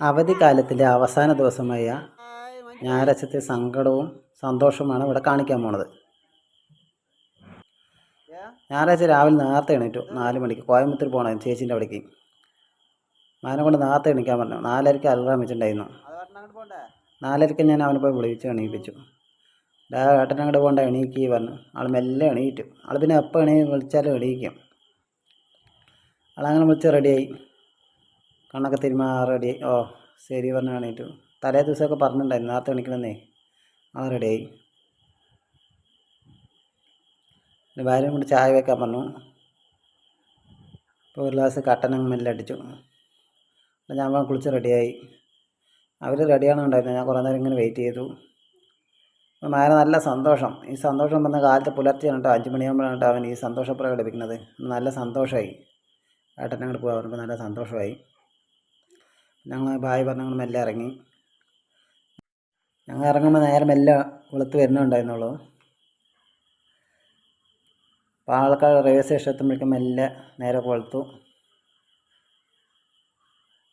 അവധിക്കാലത്തിലെ അവസാന ദിവസമായ ഞായറാഴ്ചത്തെ സങ്കടവും സന്തോഷവുമാണ് ഇവിടെ കാണിക്കാൻ പോണത്. ഞായറാഴ്ച രാവിലെ നേരത്തെ എണീറ്റു. നാല് മണിക്ക് കോയമ്പത്തൂർ പോകണം ചേച്ചീന്റെ അവിടേക്ക്. മാനെ കൊണ്ട് നേരത്തെ എണീക്കാൻ പറഞ്ഞു. നാലരയ്ക്ക് അലാറം വെച്ചിട്ടുണ്ടായിരുന്നു. നാലരയ്ക്ക് ഞാൻ അവനെ പോയി വിളിച്ച് എണീപ്പിച്ചു. ഡാ ഏട്ടൻ അങ്ങോട്ട് പോകണ്ട എണീക്കി പറഞ്ഞു. ആൾ മെല്ലെ എണീറ്റു. ആൾ പിന്നെ എപ്പോൾ എണീ വിളിച്ചാലും എണീക്കും. ആളങ്ങനെ വിളിച്ച് റെഡിയായി. കണ്ണൊക്കെ തിരുമാ റെഡി ഓ ശരി പറഞ്ഞു എണീറ്റു. തലേ ദിവസമൊക്കെ പറഞ്ഞിട്ടുണ്ടായിരുന്നു നേരത്തെ എണീക്കണമെന്നേ ആ റെഡിയായി പിന്നെ ഭാര്യയും കൊണ്ട് ചായ വെക്കാൻ പറഞ്ഞു. ഇപ്പോൾ ഒരു ഗ്ലാസ് കട്ടനങ്ങ് മെല്ലടിച്ചു. അപ്പോൾ ഞാൻ പോയി കുളിച്ച് റെഡിയായി അവർ റെഡിയാണ് ഉണ്ടായിരുന്നത് ഞാൻ കുറേ നേരം ഇങ്ങനെ വെയിറ്റ് ചെയ്തു. അപ്പം മാന നല്ല സന്തോഷം. ഈ സന്തോഷം വന്ന കാലത്ത് പുലർച്ചെയാണ് കേട്ടോ അഞ്ച് മണിയാകുമ്പോഴാണ് കേട്ടോ അവൻ ഈ സന്തോഷം പ്രകടിപ്പിക്കുന്നത് നല്ല സന്തോഷമായി ഏട്ടൻ പോകാൻ പറഞ്ഞപ്പോൾ നല്ല സന്തോഷമായി. ഞങ്ങൾ ബായ് പറഞ്ഞ് മെല്ലെ ഇറങ്ങി. ഞങ്ങൾ ഇറങ്ങുമ്പോൾ നേരെ മെല്ലെ വെളുത്ത് വരുന്നുണ്ടായിരുന്നുള്ളൂ. പാലക്കാട് റെയിൽവേ സ്റ്റേഷൻ എത്തുമ്പോഴേക്കും മെല്ലെ നേരെ കൊളുത്തു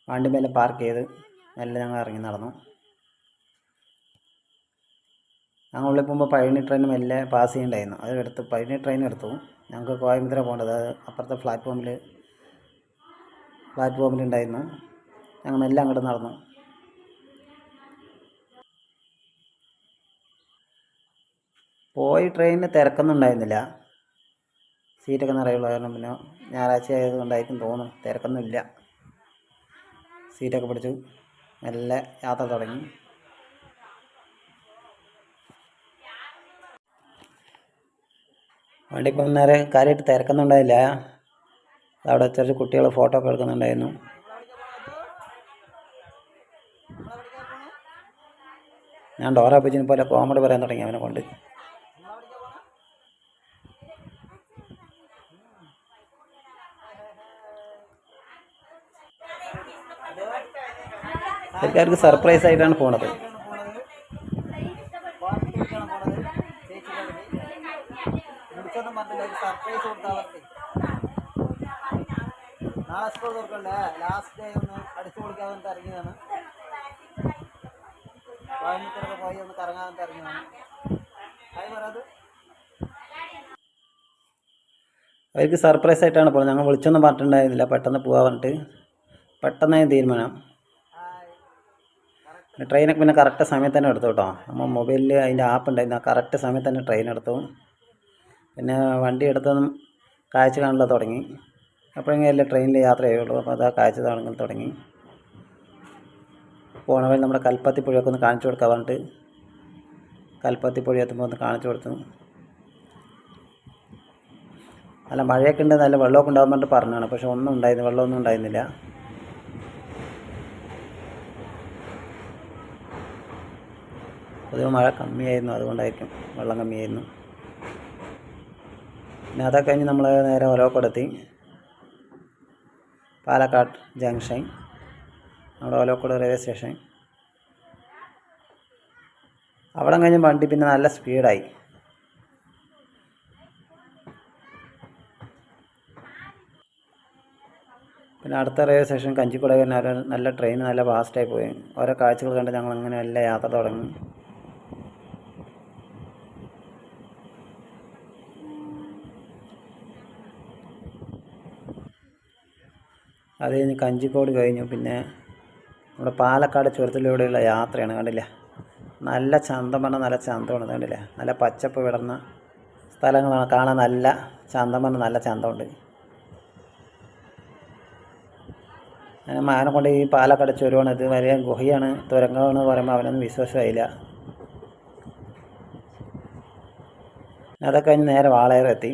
വണ്ടി മെല്ലെ പാർക്ക് ചെയ്ത് മെല്ലെ ഞങ്ങൾ ഇറങ്ങി നടന്നു. ഞങ്ങൾ ഉള്ളിൽ പോകുമ്പോൾ പഴനി ട്രെയിൻ മെല്ലെ പാസ് ചെയ്യണ്ടായിരുന്നു. അത് എടുത്ത് പഴനി ട്രെയിൻ എടുത്തു. ഞങ്ങൾക്ക് കോയമ്പത്തൂര പോകേണ്ടത്. അപ്പുറത്തെ പ്ലാറ്റ്ഫോമിൽ പ്ലാറ്റ്ഫോമിലുണ്ടായിരുന്നു ഞങ്ങൾ മെല്ലെ അങ്ങോട്ട് നടന്നു. പോയി ട്രെയിനിന് തിരക്കൊന്നും ഉണ്ടായിരുന്നില്ല സീറ്റൊക്കെ നിറയുള്ള കാരണം പിന്നെ ഞായറാഴ്ച ആയതുകൊണ്ടായിരിക്കും തോന്നുന്നു. തിരക്കൊന്നുമില്ല. സീറ്റൊക്കെ പിടിച്ചു. നല്ല യാത്ര തുടങ്ങി. വണ്ടി ഇപ്പം നേരെ കാര്യമായിട്ട് തിരക്കൊന്നും ഉണ്ടായില്ല. അവിടെ ചെറിയ കുട്ടികൾ ഫോട്ടോ ഒക്കെ എടുക്കുന്നുണ്ടായിരുന്നു. ഞാൻ ഡോറ ബുജിനെ പോലെ കോമഡി പറയാൻ തുടങ്ങി അവനെ കൊണ്ട്. എല്ലാവർക്കും സർപ്രൈസ് ആയിട്ടാണ് പോണത്. നാളെ സ്കൂൾ ലാസ്റ്റ് ഡേ ഒന്ന് അടിച്ചു പൊളിക്കാൻ വേണ്ടി ഇറങ്ങിയതാണ് കോയമ്പത്തൂരൊക്കെ പോയി ഒന്ന് കറങ്ങാൻ വേണ്ടി ഇറങ്ങിയതാണ് ഹായ് പറയാത് അവർക്ക് സർപ്രൈസ് ആയിട്ടാണ് പോകുന്നത് ഞങ്ങൾ വിളിച്ചൊന്നും പറഞ്ഞിട്ടുണ്ടായിരുന്നില്ല. പെട്ടെന്ന് പോകാൻ പറഞ്ഞിട്ട്. പെട്ടെന്ന് തീരുമാനം. ട്രെയിനൊക്കെ പിന്നെ കറക്റ്റ് സമയത്ത് തന്നെ എടുത്തു കേട്ടോ. നമ്മൾ മൊബൈലിൽ അതിന്റെ ആപ്പ് ഉണ്ടായിരുന്നു. ആ കറക്റ്റ് സമയത്ത് തന്നെ ട്രെയിൻ എടുത്തു. പിന്നെ വണ്ടി എടുത്തതും കാഴ്ച കാണല തുടങ്ങി. അപ്പോഴെങ്കിലും അല്ലേ ട്രെയിനിൽ യാത്ര ചെയ്യുള്ളൂ. അപ്പോൾ അത് ആ കാഴ്ച കാണൽ തുടങ്ങി. പോണ വഴി നമ്മുടെ കൽപ്പത്തി പുഴയൊക്കെ ഒന്ന് കാണിച്ചു കൊടുക്കാൻ പറഞ്ഞിട്ട്. കൽപ്പത്തി പുഴ എത്തുമ്പോൾ ഒന്ന് കാണിച്ചു കൊടുത്തു. നല്ല മഴയൊക്കെ ഉണ്ട് നല്ല വെള്ളമൊക്കെ പറഞ്ഞിട്ട് പറഞ്ഞാണ് പക്ഷെ ഒന്നും ഉണ്ടായിരുന്നു വെള്ളമൊന്നും ഉണ്ടായിരുന്നില്ല. പൊതുവെ മഴ കമ്മിയായിരുന്നു. അതുകൊണ്ടായിരിക്കും വെള്ളം കമ്മിയായിരുന്നു. പിന്നെ അതൊക്കെ കഴിഞ്ഞ് നമ്മൾ നേരെ ഒലോക്കോടെത്തി പാലക്കാട് ജംഗ്ഷൻ. നമ്മുടെ ഒലോക്കോട് റെയിൽവേ സ്റ്റേഷൻ. അവിടെ കഴിഞ്ഞ് വണ്ടി പിന്നെ നല്ല സ്പീഡായി. പിന്നെ അടുത്ത റെയിൽവേ സ്റ്റേഷൻ കഞ്ചിക്കുട ഒരു നല്ല ട്രെയിൻ നല്ല ഫാസ്റ്റായി പോയി. ഓരോ കാഴ്ചകൾ കണ്ട് ഞങ്ങൾ അങ്ങനെ നല്ല യാത്ര തുടങ്ങി. അത് കഴിഞ്ഞ് കഞ്ചിക്കോട് കഴിഞ്ഞു. പിന്നെ നമ്മുടെ പാലക്കാട് ചുരത്തിലൂടെയുള്ള യാത്രയാണ് കണ്ടില്ലേ? നല്ല ചന്തം പറഞ്ഞാൽ നല്ല ചന്തമാണ് കണ്ടില്ലേ? നല്ല പച്ചപ്പ് വിടർന്ന സ്ഥലങ്ങളാണ്. കാണാൻ നല്ല ചന്തം പറഞ്ഞാൽ നല്ല ചന്തമുണ്ട്. അങ്ങനെ മാനം കൊണ്ട് ഈ പാലൊക്കെ അടച്ച് വരുവാണ്. ഇത് വലിയ ഗുഹയാണ്. തുരങ്കമെന്ന് പറയുമ്പോൾ അവനൊന്നും വിശ്വാസമായില്ല. അതൊക്കെ കഴിഞ്ഞ് നേരെ വാളയാറെത്തി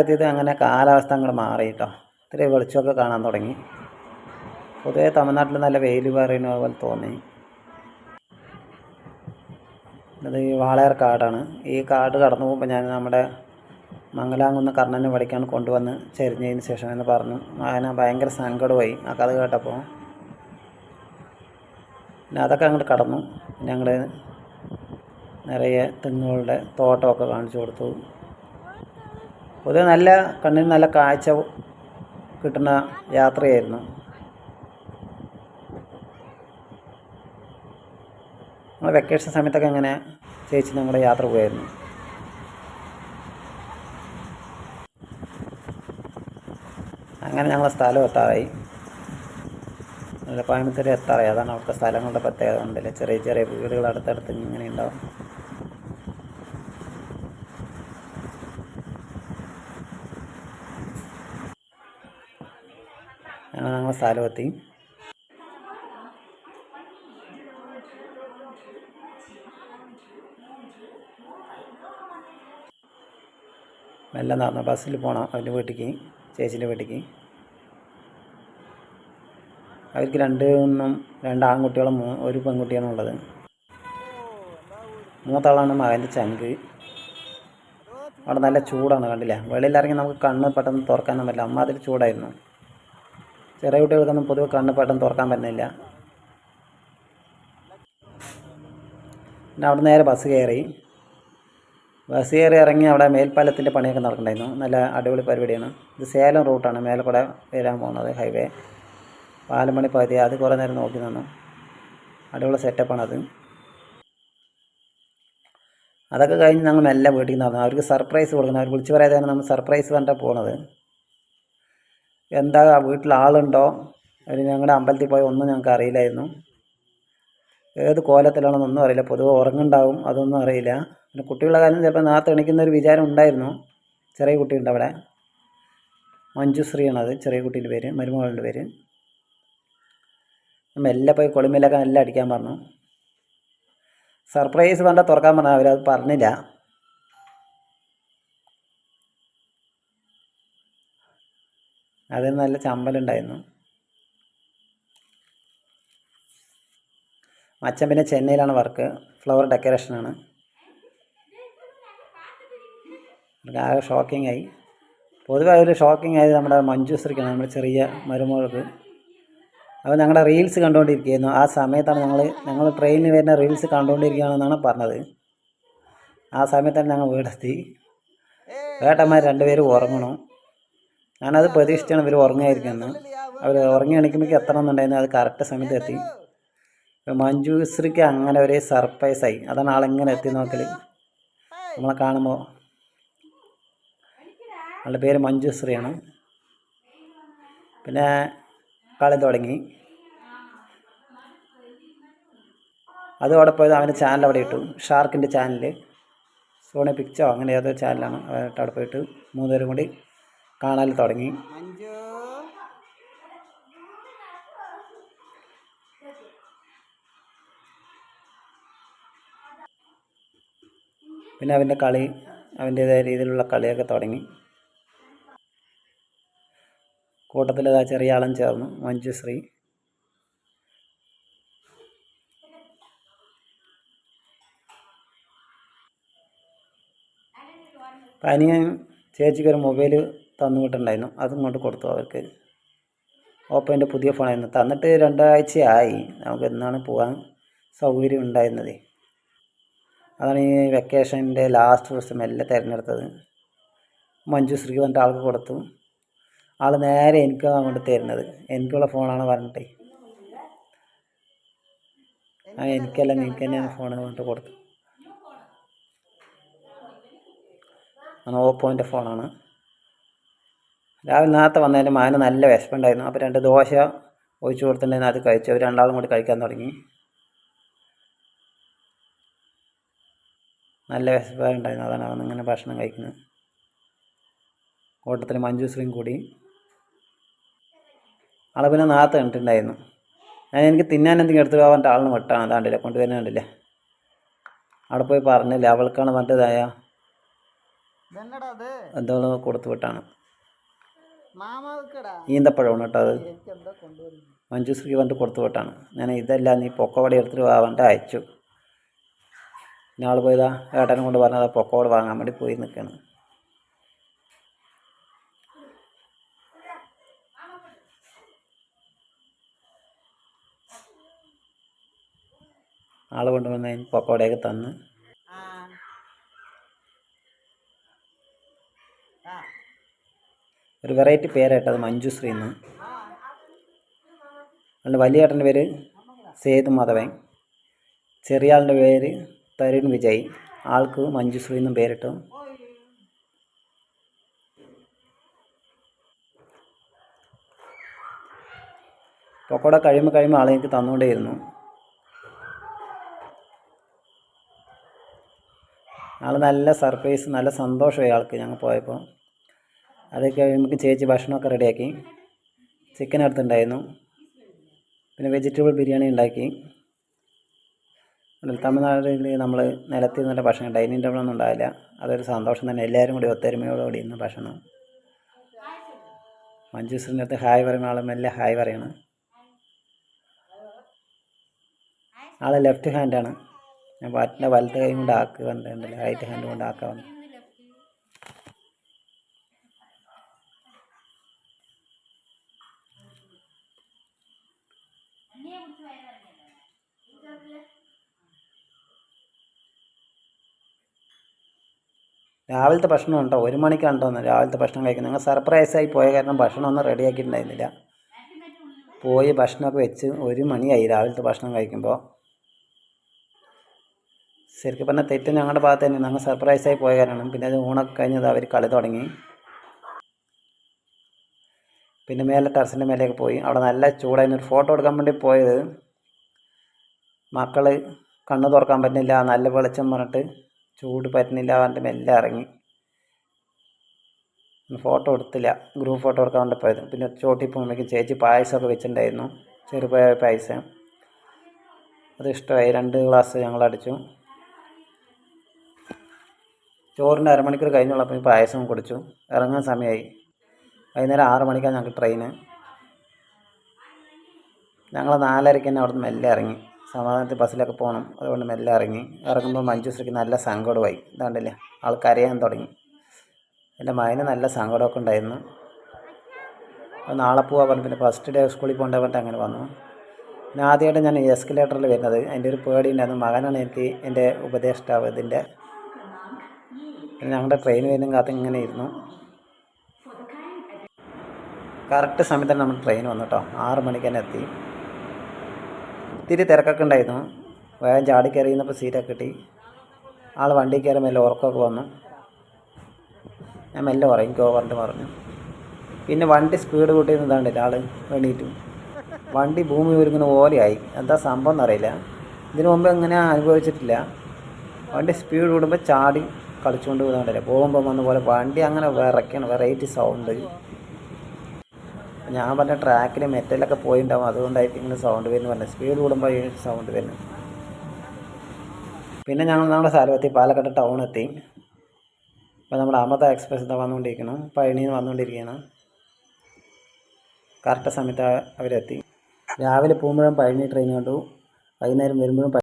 എത്തിയത് അങ്ങനെ കാലാവസ്ഥ അങ്ങോട്ട് മാറി കേട്ടോ. ഇത്രയും വെളിച്ചമൊക്കെ കാണാൻ തുടങ്ങി. പൊതുവേ തമിഴ്നാട്ടിൽ നല്ല വെയിൽ പറയുന്ന പോലെ തോന്നി. അത് ഈ വാളയാർ കാടാണ്. ഈ കാട് കടന്നു പോകുമ്പോൾ ഞാൻ നമ്മുടെ മംഗലാംകുന്ന് കർണനെ വിളിക്കാൻ കൊണ്ടുവന്ന് ചെരിഞ്ഞതിന് ശേഷം എന്ന് പറഞ്ഞു. അങ്ങനെ ഭയങ്കര സങ്കടമായി. ആ കഥ കേട്ടപ്പോൾ പിന്നെ അതൊക്കെ അങ്ങോട്ട് കടന്നു. ഞങ്ങൾ നിറയെ തെങ്ങുകളുടെ തോട്ടമൊക്കെ കാണിച്ചു കൊടുത്തു. പൊതുവെ നല്ല കണ്ണിന് നല്ല കാഴ്ച കിട്ടുന്ന യാത്രയായിരുന്നു. നമ്മൾ വെക്കേഷൻ സമയത്തൊക്കെ അങ്ങനെ ചേച്ചി നമ്മുടെ യാത്ര പോയായിരുന്നു. അങ്ങനെ ഞങ്ങൾ സ്ഥലം എത്താറായി. നല്ല കോയമ്പത്തൂർ എത്താറായി. അതാണ് അവിടുത്തെ സ്ഥലങ്ങളുടെ പ്രത്യേകത. ഉണ്ടല്ലേ ചെറിയ ചെറിയ വീടുകൾ അടുത്തടുത്ത് ഇങ്ങനെ ഉണ്ടാവും. അങ്ങനെ ഞങ്ങൾ സ്ഥലം എത്തി. മെല്ലെ നടന്ന ബസ്സിൽ പോകണം അവന്റെ വീട്ടിലേക്ക് ചേച്ചീന്റെ വീട്ടിലേക്ക്. അവർക്ക് രണ്ട് ഒന്നും രണ്ട് ആൺകുട്ടികളും ഒരു പെൺകുട്ടിയാണ് ഉള്ളത്. മൂത്താളാണ് മകന്റെ ചങ്ക്. അവിടെ നല്ല ചൂടാണ് കണ്ടില്ലേ? വെളിയിലിറങ്ങി നമുക്ക് കണ്ണ് പെട്ടെന്ന് തുറക്കാനും പറ്റില്ല. അമ്മ അതിൽ ചൂടായിരുന്നു. ചെറിയ കുട്ടികൾക്കൊന്നും പൊതുവെ കണ്ണ് പെട്ടെന്ന് തുറക്കാൻ പറ്റുന്നില്ല. പിന്നെ അവിടെ നേരെ ബസ് കയറി. ബസ് കയറി ഇറങ്ങി അവിടെ മേൽപ്പാലത്തിന്റെ പണിയൊക്കെ നടക്കണ്ടായിരുന്നു നല്ല അടിപൊളി പരിപാടിയാണ്. ഇത് സേലം റൂട്ടാണ്. മേലെ കൂടെ വരാൻ പോകുന്നത് ഹൈവേ. പാലം മണി പകുതി. അത് കുറേ നേരം നോക്കി നിന്നു. അടിപൊളി സെറ്റപ്പാണത് അതൊക്കെ കഴിഞ്ഞ് ഞങ്ങൾ മെല്ലെ വീട്ടിൽ നടന്നു. അവർക്ക് സർപ്രൈസ് കൊടുക്കണം അവർ വിളിച്ച് പറയാതെയാണ് നമ്മൾ സർപ്രൈസ് കണ്ടാൽ പോണത്. എന്താ വീട്ടിൽ ആളുണ്ടോ? അവർ ഞങ്ങളുടെ അമ്പലത്തിൽ പോയി ഒന്നും ഞങ്ങൾക്ക് അറിയില്ലായിരുന്നു. ഏത് കോലത്തിലാണെന്നൊന്നും അറിയില്ല. പൊതുവെ ഉറങ്ങുണ്ടാവും അതൊന്നും അറിയില്ല. പിന്നെ കുട്ടികളുടെ കാലം ചിലപ്പോൾ നേരത്തെ എണിക്കുന്ന ഒരു വിചാരം ഉണ്ടായിരുന്നു. ചെറിയ കുട്ടിയുണ്ട് അവിടെ. മഞ്ജുശ്രീയാണത്. ചെറിയ കുട്ടീന്റെ പേര്. മരുമകളുടെ പേര്. മെല്ലെ പോയി കൊളിമേലൊക്കെ മെല്ലെ അടിക്കാൻ പറഞ്ഞു. സർപ്രൈസ് വേണ്ട തുറക്കാൻ പറഞ്ഞു. അവരത് പറഞ്ഞില്ല. അതിന് നല്ല ചമ്പലുണ്ടായിരുന്നു അച്ഛൻ പിന്നെ ചെന്നൈയിലാണ് വർക്ക് ഫ്ലവർ ഡെക്കറേഷനാണ് ആകെ ഷോക്കിംഗ് ആയി. പൊതുവെ ഒരു ഷോക്കിംഗ് ആയത് നമ്മുടെ മഞ്ജുശ്രീക്കാണ് നമ്മുടെ ചെറിയ മരുമകൾക്ക്. അപ്പോൾ ഞങ്ങളുടെ റീൽസ് കണ്ടുകൊണ്ടിരിക്കുകയായിരുന്നു. ആ സമയത്താണ് ഞങ്ങൾ ഞങ്ങൾ ട്രെയിനിൽ വരുന്ന റീൽസ് കണ്ടുകൊണ്ടിരിക്കുകയാണെന്നാണ് പറഞ്ഞത്. ആ സമയത്താണ് ഞങ്ങൾ വീടെത്തി. വേട്ടന്മാർ രണ്ടുപേരും ഉറങ്ങണം. ഞാനത് പ്രതീക്ഷിച്ചാണ് ഇവർ ഉറങ്ങായിരിക്കുന്നത് അവർ ഉറങ്ങി എണീക്കുമ്പോഴേക്ക് എത്തണം എന്നുണ്ടായിരുന്നു. അത് കറക്റ്റ് സമയത്ത് എത്തി. മഞ്ജു മഞ്ജുശ്രീക്ക് അങ്ങനെ ഒരു സർപ്രൈസായി അതാണ് ആളെങ്ങനെ എത്തി നോക്കൽ നമ്മളെ കാണുമ്പോൾ. ആളുടെ പേര് മഞ്ജുശ്രീയാണ് പിന്നെ കളി തുടങ്ങി. അത് അവിടെ പോയത് അവന്റെ ചാനൽ അവിടെ ഇട്ടു. ഷാർക്കിന്റെ ചാനൽ സോണി പിക്ചോ അങ്ങനെ ഏതോ ചാനലാണ് അവരുടെ അവിടെ പോയിട്ട് മൂന്നുപേരും കൂടി കാണാൻ തുടങ്ങി. പിന്നെ അവന്റെ കളി അവന്റേതായ രീതിയിലുള്ള കളിയൊക്കെ തുടങ്ങി. കൂട്ടത്തിൽ ഇതാ ചെറിയ ആളും ചേർന്നു മഞ്ജുശ്രീ. പനിയൻ ചേച്ചിക്ക് ഒരു മൊബൈൽ തന്നു വിട്ടിട്ടുണ്ടായിരുന്നു അതും കൊണ്ട് കൊടുത്തു അവർക്ക്. ഓപ്പോന്റെ പുതിയ ഫോണായിരുന്നു. തന്നിട്ട് രണ്ടാഴ്ചയായി. നമുക്ക് എന്നാണ് പോകാൻ സൗകര്യം ഉണ്ടായിരുന്നത്. അതാണ് ഈ വെക്കേഷന്റെ ലാസ്റ്റ് ദിവസം എല്ലാം തിരഞ്ഞെടുത്തത്. മഞ്ജുശ്രീ വന്നിട്ട് ആൾക്ക് കൊടുത്തു. ആൾ നേരെ എനിക്ക് അങ്ങോട്ട് തരുന്നത്. എനിക്കുള്ള ഫോണാണ് പറഞ്ഞിട്ടേ. ആ എനിക്കല്ല നിനക്ക് തന്നെയാണ് ഫോൺ പറഞ്ഞിട്ട് കൊടുത്തു ആണ് ഓപ്പോന്റെ ഫോണാണ് രാവിലെ നേരത്തെ വന്നതിന് മാന് നല്ല വിശപ്പുണ്ടായിരുന്നു. അപ്പോൾ രണ്ട് ദോശ ഒഴിച്ചു കൊടുത്തിട്ടുണ്ടായിരുന്നു. അത് കഴിച്ചു. അവർ രണ്ടാളും കൂടി കഴിക്കാൻ തുടങ്ങി. നല്ല വിശപ്പുണ്ടായിരുന്നു അതാണ് അവൻ ഇങ്ങനെ ഭക്ഷണം കഴിക്കുന്നത്. കൂട്ടത്തിൽ മഞ്ജുശ്രീയും കൂടി. ആളെ പിന്നെ നേരത്തെ കണ്ടിട്ടുണ്ടായിരുന്നു. ഞാൻ എനിക്ക് തിന്നാൻ എന്തെങ്കിലും എടുത്തു പോകാൻ ആളിന് വിട്ടാണ്. അതാണ്ടില്ല കൊണ്ടുവരുന്ന കണ്ടില്ലേ? അവിടെ പോയി പറഞ്ഞില്ല? അവൾക്കാണ് മറ്റേതായ എന്തോ കൊടുത്തു വിട്ടാണ്. ഈന്തപ്പഴമാണ് കേട്ടോ അത്. മഞ്ജുശ്രീ പറഞ്ഞിട്ട് കൊടുത്തു വിട്ടാണ്. ഞാൻ ഇതല്ല നീ പൊക്കവടി എടുത്തിട്ട് വാ അയച്ചു. പിന്നെ ആൾ പോയതാ ഏട്ടനെ കൊണ്ട് പറഞ്ഞതാ പൊക്കവട് വാങ്ങാൻ വേണ്ടി പോയി നിൽക്കുകയാണ് ആൾ കൊണ്ടുവന്ന് പക്കോടയൊക്കെ തന്ന്. ഒരു വെറൈറ്റി പേരായിട്ടത് മഞ്ജുശ്രീ എന്ന്. അതിന്റെ വലിയ ഏട്ടന്റെ പേര് സേതു മാധവൻ. ചെറിയ ആളിന്റെ പേര് തരുൺ വിജയ്. ആൾക്ക് മഞ്ജുശ്രീ എന്നും പേരിട്ടു. പക്കോട കഴിയുമ്പോൾ കഴിയുമ്പോൾ ആളെനിക്ക് തന്നുകൊണ്ടേയിരുന്നു. ആൾ നല്ല സർപ്രൈസ് നല്ല സന്തോഷമായി ആൾക്ക് ഞങ്ങൾ പോയപ്പോൾ. അത് നമുക്ക് ചേച്ചി ഭക്ഷണമൊക്കെ റെഡിയാക്കി. ചിക്കൻ അടുത്തുണ്ടായിരുന്നു. പിന്നെ വെജിറ്റബിൾ ബിരിയാണി ഉണ്ടാക്കി. തമിഴ്നാട്ടിൽ നമ്മൾ നിലത്തിൽ നിന്നുള്ള ഭക്ഷണം ഡൈനിങ് ടേബിളൊന്നും ഉണ്ടാവില്ല. അതൊരു സന്തോഷം തന്നെ. എല്ലാവരും കൂടി ഒത്തൊരുമയോടുകൂടി ഇന്ന് ഭക്ഷണം. മഞ്ജുസിന്റെ അടുത്ത് ഹായ് പറയുന്ന ആളും മെല്ലെ ഹായ് പറയണം. ആൾ ലെഫ്റ്റ് ഹാൻഡാണ്. ഞാൻ ബാറ്റിന്റെ വലത്തെ കൈ കൊണ്ട് ആക്ക് വന്നിട്ടുണ്ടല്ലോ റൈറ്റ് ഹാൻഡ് കൊണ്ട് ആക്കാൻ വന്നു. രാവിലത്തെ ഭക്ഷണം ഉണ്ടോ? ഒരു മണിക്കാണ് തോന്നുന്നു രാവിലത്തെ ഭക്ഷണം കഴിക്കുന്നത് ഞങ്ങൾ സർപ്രൈസായി പോയ കാരണം ഭക്ഷണം ഒന്നും റെഡിയാക്കിയിട്ടുണ്ടായിരുന്നില്ല പോയി ഭക്ഷണമൊക്കെ വെച്ച് ഒരു മണിയായി രാവിലത്തെ ഭക്ഷണം കഴിക്കുമ്പോൾ. ശരിക്കും പറഞ്ഞാൽ തെറ്റ് ഞങ്ങളുടെ ഭാഗത്ത് തന്നെ ഞങ്ങൾ സർപ്രൈസായി പോയ കാരണം പിന്നെ അത് ഊണൊക്കെ കഴിഞ്ഞത് അവർ കളി തുടങ്ങി. പിന്നെ മേലെ ടെറസിന്റെ മേലേക്ക് പോയി. അവിടെ നല്ല ചൂടായിരുന്നു. ഒരു ഫോട്ടോ എടുക്കാൻ വേണ്ടി പോയത്. മക്കൾ കണ്ണ് തുറക്കാൻ പറ്റുന്നില്ല. നല്ല വെളിച്ചം പറഞ്ഞിട്ട് ചൂട് പറ്റുന്നില്ല പറഞ്ഞിട്ട് മെല്ലെ ഇറങ്ങി. ഫോട്ടോ എടുത്തില്ല. ഗ്രൂപ്പ് ഫോട്ടോ എടുക്കാൻ വേണ്ടി പോയത്. പിന്നെ ചോട്ടി പോകുമ്പോഴേക്കും ചേച്ചി പായസമൊക്കെ വെച്ചിട്ടുണ്ടായിരുന്നു. ചെറുപയർ പായസം. അത് ഇഷ്ടമായി. രണ്ട് ഗ്ലാസ് ഞങ്ങൾ അടിച്ചു. ചോറിന്റെ അരമണിക്കൂർ കഴിഞ്ഞുള്ളപ്പോൾ പായസം കുടിച്ചു. ഇറങ്ങാൻ സമയമായി. വൈകുന്നേരം ആറ് മണിക്കാണ് ഞങ്ങൾക്ക് ട്രെയിന് ഞങ്ങൾ നാലരയ്ക്ക് തന്നെ അവിടുന്ന് മെല്ലെ ഇറങ്ങി. സമാധാനത്തിൽ ബസ്സിലൊക്കെ പോകണം. അതുകൊണ്ട് മെല്ലെ ഇറങ്ങി. ഇറങ്ങുമ്പോൾ മഞ്ജുശ്രീക്ക് നല്ല സങ്കടമായി ഇതാണ്ടല്ലേ? ആൾ കരയാൻ തുടങ്ങി. എന്റെ മകന് നല്ല സങ്കടമൊക്കെ ഉണ്ടായിരുന്നു. അപ്പോൾ നാളെ പോകാൻ പറഞ്ഞു. പിന്നെ ഫസ്റ്റ് ഡേ സ്കൂളിൽ പോകേണ്ട പറഞ്ഞിട്ട് അങ്ങനെ വന്നു. പിന്നെ ആദ്യമായിട്ട് ഞാൻ എസ്കലേറ്ററിൽ വരുന്നത്. അതിന്റെ ഒരു പേടി ഉണ്ടായിരുന്നു. മകനാണ് എനിക്ക് എന്റെ ഉപദേഷ്ടാവ് ഇതിന്റെ ഞങ്ങളുടെ ട്രെയിൻ വരുന്ന കാത്ത് ഇങ്ങനെ ഇരുന്നു. കറക്റ്റ് സമയത്ത് തന്നെ നമ്മൾ ട്രെയിൻ വന്നു കേട്ടോ ആറ് മണിക്ക് തന്നെ എത്തി. ഇത്തിരി തിരക്കൊക്കെ ഉണ്ടായിരുന്നു. വേഗം ചാടി കയറി ഇരുന്നപ്പോൾ സീറ്റൊക്കെ കിട്ടി. ആൾ വണ്ടി കയറി മെല്ലെ ഉറക്കമൊക്കെ വന്നു. ഞാൻ മെല്ലെ പറയും എനിക്ക് പറഞ്ഞിട്ട് പറഞ്ഞു. പിന്നെ വണ്ടി സ്പീഡ് കൂട്ടിയിരുന്നതാണ്ടില്ല ആൾ എണീറ്റു. വണ്ടി ഭൂമി ഒരുങ്ങുന്ന ഓലയായി എന്താ സംഭവം എന്നറിയില്ല. ഇതിനു മുമ്പ് അങ്ങനെ അനുഭവിച്ചിട്ടില്ല. വണ്ടി സ്പീഡ് കൂടുമ്പോൾ ചാടി കളിച്ചുകൊണ്ട് പോകുന്നുണ്ടല്ലേ പോകുമ്പോൾ വന്ന പോലെ വണ്ടി അങ്ങനെ വിറയ്ക്കണം വെറൈറ്റി സൗണ്ട് ഞാൻ പറഞ്ഞ ട്രാക്കിൽ മെറ്റലൊക്കെ പോയിണ്ടാവും. അതുകൊണ്ടായിരിക്കും ഇങ്ങനെ സൗണ്ട് വരുന്നു പറഞ്ഞത്. സ്പീഡ് കൂടുമ്പോൾ ഈ സൗണ്ട് വരുന്നു പിന്നെ ഞങ്ങൾ നമ്മുടെ സ്ഥലമെത്തി. പാലക്കാട് ടൗൺ എത്തി. ഇപ്പം നമ്മുടെ അമൃത എക്സ്പ്രസ് എന്താ വന്നുകൊണ്ടിരിക്കണം പഴനിയിൽ നിന്ന് വന്നുകൊണ്ടിരിക്കുകയാണ്. കറക്റ്റ് സമയത്ത് അവരെത്തി. രാവിലെ പോകുമ്പോഴും പഴനി ട്രെയിൻ കണ്ടു. വൈകുന്നേരം വരുമ്പോഴും